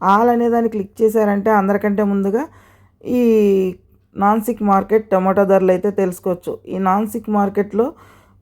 All అనే దాన్ని click చేశారంటే అందరికంటే ముందుగా ఈ నాన్సిక్ మార్కెట్ టమాటో ధరలు అయితే తెలుసుకోవచ్చు. ఈ నాన్సిక్ మార్కెట్లో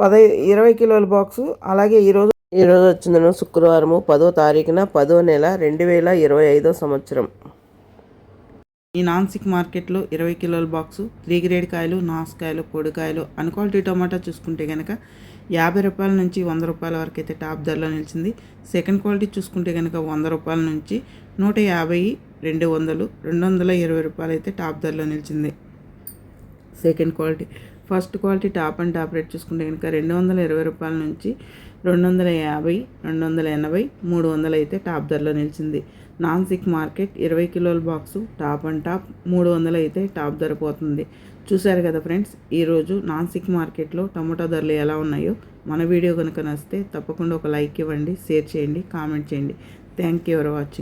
పదై ఇరవై కిలోల బాక్సు అలాగే ఈరోజు ఈరోజు వచ్చిందను శుక్రవారము పదో తారీఖున పదో నెల రెండు వేల ఇరవై ఐదో సంవత్సరం. ఈ నాన్సిక్ మార్కెట్లో ఇరవై కిలోల బాక్సు త్రీ గ్రేడ్ కాయలు నాసుకాయలు పొడికాయలు అన్క్వాలిటీ టమాటా చూసుకుంటే కనుక యాభై రూపాయల నుంచి వంద రూపాయల వరకు అయితే టాప్ ధరలో నిలిచింది. సెకండ్ క్వాలిటీ చూసుకుంటే కనుక వంద రూపాయల నుంచి నూట యాభై రెండు వందలు రెండు వందల ఇరవై రూపాయలు అయితే టాప్ ధరలో నిలిచింది. Second quality first quality top and top rate చూసుకుంటే కనుక రెండు వందల ఇరవై రూపాయల నుంచి రెండు వందల యాభై రెండు వందల ఎనభై మూడు వందలు అయితే టాప్ ధరలో నిలిచింది. నాన్ సిక్ మార్కెట్ ఇరవై కిలోల బాక్సు టాప్ అండ్ టాప్ మూడు వందలు అయితే టాప్ ధర పోతుంది. చూశారు కదా ఫ్రెండ్స్ ఈరోజు నాన్ సిక్ మార్కెట్లో టమాటో ధరలు ఎలా ఉన్నాయో మన వీడియో కనుక నచ్చితే తప్పకుండా ఒక లైక్ ఇవ్వండి షేర్ చేయండి కామెంట్ చేయండి. Thank you for watching.